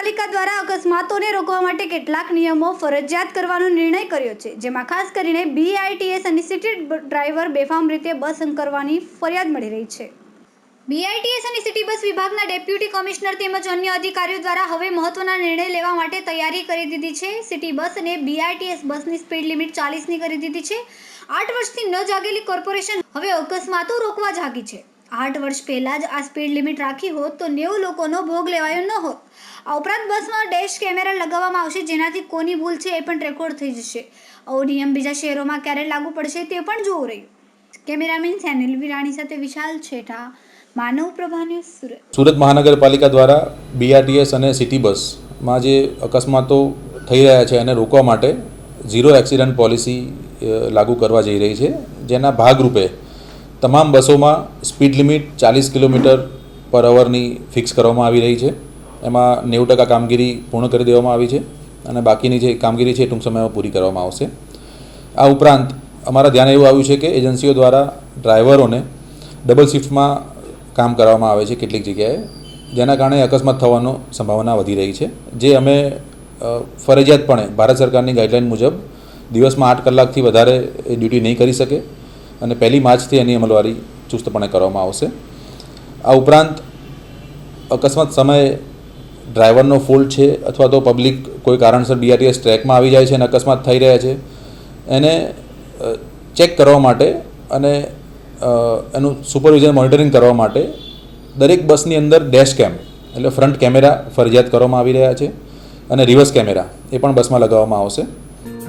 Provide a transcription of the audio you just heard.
મહાનગરપાલિકા દ્વારા અકસ્માતોને રોકવા માટે કેટલાક નિયમો ફરજિયાત કરવાનો નિર્ણય કર્યો છે, જેમાં ખાસ કરીને બીઆઈટીએસ અને સિટી ડ્રાઈવર બેફામ રીતે બસ કરવાની ફરિયાદ મળી રહી છે. બીઆઈટીએસ અને સિટી બસ વિભાગના ડેપ્યુટી કમિશનર તેમજ અન્ય અધિકારીઓ દ્વારા હવે મહત્વના નિર્ણય લેવા માટે તૈયારી કરી દીધી છે. સિટી બસ અને બીઆઈટીએસ બસની સ્પીડ લિમિટ ચાલીસની કરી દીધી છે. આઠ વર્ષથી ન જાગેલી કોર્પોરેશન હવે અકસ્માતો રોકવા જાગી છે. આઠ વર્ષ પહેલાં જ આ સ્પીડ લિમિટ રાખી હોત તો નેવું લોકોનો ભોગ લેવાયો ન હોત. આ ઉપરાંત બસમાં ડેશ કેમેરા લગાવવામાં આવશે, જેનાથી કોની ભૂલ છે એ પણ રેકોર્ડ થઈ જશે. આવો નિયમ બીજા શહેરોમાં ક્યારે લાગુ પડશે તે પણ જોવું રહ્યું. કેમેરામેન સેનિલ વિરાણી સાથે વિશાલ છેઠા, માનવ પ્રભા ન્યૂઝ સુરત. સુરત મહાનગરપાલિકા દ્વારા બીઆરટીએસ અને સિટી બસમાં જે અકસ્માતો થઈ રહ્યા છે એને રોકવા માટે ઝીરો એક્સિડન્ટ પોલિસી લાગુ કરવા જઈ રહી છે. જેના ભાગરૂપે તમામ બસોમાં સ્પીડ લિમિટ ચાલીસ કિલોમીટર પર અવરની ફિક્સ કરવામાં આવી રહી છે. એમાં નેવું ટકા કામગીરી પૂર્ણ કરી દેવામાં આવી છે અને બાકીની જે કામગીરી છે એ ટૂંક સમયમાં પૂરી કરવામાં આવશે. આ ઉપરાંત અમારા ધ્યાન એવું આવ્યું છે કે એજન્સીઓ દ્વારા ડ્રાઈવરોને ડબલ શિફ્ટમાં કામ કરવામાં આવે છે કેટલીક જગ્યાએ, જેના કારણે અકસ્માત થવાનો સંભાવના વધી રહી છે. જે અમે ફરજિયાતપણે ભારત સરકારની ગાઈડલાઇન મુજબ દિવસમાં આઠ કલાકથી વધારે એ ડ્યુટી નહીં કરી શકે. અને પહેલી માર્ચથી એની અમલવારી ચુસ્તપણે કરવામાં આવશે. આ ઉપરાંત અકસ્માત સમયે ડ્રાઈવરનો ફોલ્ટ છે અથવા તો પબ્લિક કોઈ કારણસર બીઆરટીએસ ટ્રેકમાં આવી જાય છે અને અકસ્માત થઈ રહ્યા છે, એને ચેક કરવા માટે અને એનું સુપરવિઝન મોનિટરિંગ કરવા માટે દરેક બસની અંદર ડેશ કેમ, એટલે ફ્રન્ટ કેમેરા ફરજિયાત કરવામાં આવી રહ્યા છે અને રિવર્સ કેમેરા એ પણ બસમાં લગાવવામાં આવશે.